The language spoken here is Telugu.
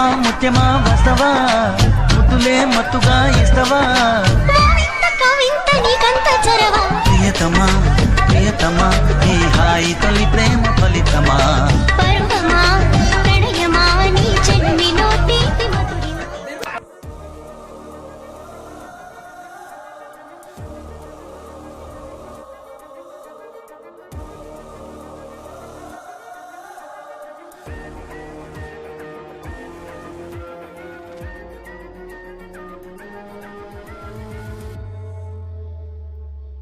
ముత్యమా ముత్యమా వస్తవా? ముద్దులే మత్తుగా ఇస్తవా? ప్రియతమా ప్రియతమా ఈ హాయి తొలి ప్రేమ?